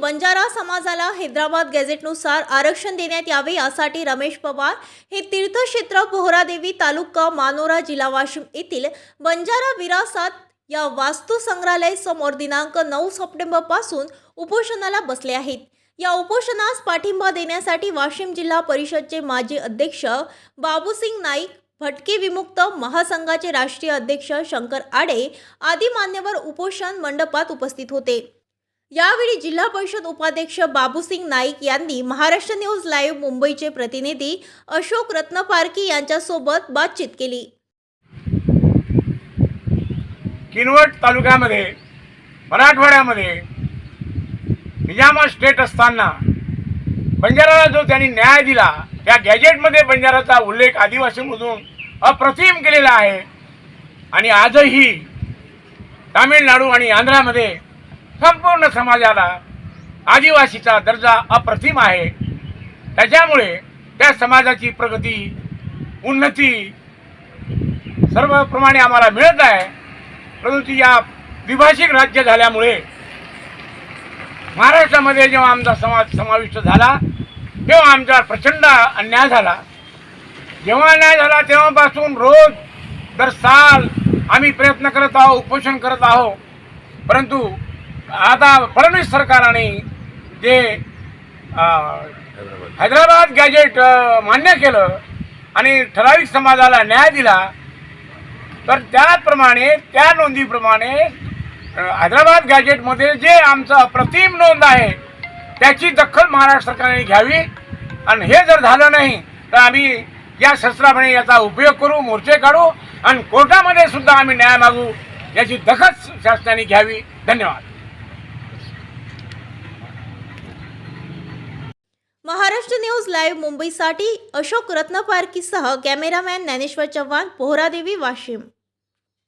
बंजारा समाजाला हैदराबाद गॅझेटनुसार आरक्षण देण्यात यावे यासाठी रमेश पवार हे तीर्थक्षेत्र पोहरादेवी तालुका मानोरा जिल्हा वाशिम येथील बंजारा विरासात या वास्तू संग्रहालय समोर दिनांक नऊ सप्टेंबरपासून उपोषणाला बसले आहेत. या उपोषणास पाठिंबा देण्यासाठी वाशिम जिल्हा परिषदचे माजी अध्यक्ष बाबूसिंग नाईक भटके विमुक्त महासंघाचे राष्ट्रीय अध्यक्ष शंकर आडे आदी मान्यवर उपोषण मंडपात उपस्थित होते. यावेळी जिल्हा परिषद उपाध्यक्ष बाबूसिंग नाईक यांनी महाराष्ट्र न्यूज लाईव्ह मुंबईचे प्रतिनिधी अशोक रत्नपारकी यांच्यासोबत बातचीत केली. किनवट तालुक्यामध्ये मराठवाड्यामध्ये निजामा स्टेट असताना बंजाराला जो त्यांनी न्याय दिला त्या गॅजेटमध्ये बंजाराचा उल्लेख आदिवासीमधून अप्रतिम केलेला आहे. आणि आजही तामिळनाडू आणि आंध्रामध्ये संपूर्ण समाजाला आदिवासीचा दर्जा अप्रतिम आहे. त्याच्यामुळे त्या समाजाची प्रगती उन्नती सर्वप्रमाणे आम्हाला मिळत आहे. परंतु या द्विभाषिक राज्य झाल्यामुळे महाराष्ट्रामध्ये जेव्हा आमचा समाज समाविष्ट झाला तेव्हा आमच्यावर प्रचंड अन्याय झाला. जेव्हा अन्याय झाला तेव्हापासून रोज दर साल आम्ही प्रयत्न करत आहोत उपोषण करत आहोत. परंतु आता फडणवीस सरकारने जे हैदराबाद गॅजेट मान्य केलं आणि ठराविक समाजाला न्याय दिला तर त्याप्रमाणे त्या नोंदीप्रमाणे हैदराबाद गॅजेटमध्ये जे आमचं अप्रतिम नोंद आहे त्याची दखल महाराष्ट्र सरकारने घ्यावी. आणि हे जर झालं नाही तर आम्ही या शस्त्राप्रमाणे याचा उपयोग करू मोर्चे काढू आणि कोर्टामध्ये सुद्धा आम्ही न्याय मागू याची दखल शासनाने घ्यावी. धन्यवाद. महाराष्ट्र न्यूज लाईव्ह मुंबईसाठी अशोक रत्नपारकीसह कॅमेरामॅन ज्ञानेश्वर चव्हाण पोहरादेवी वाशिम.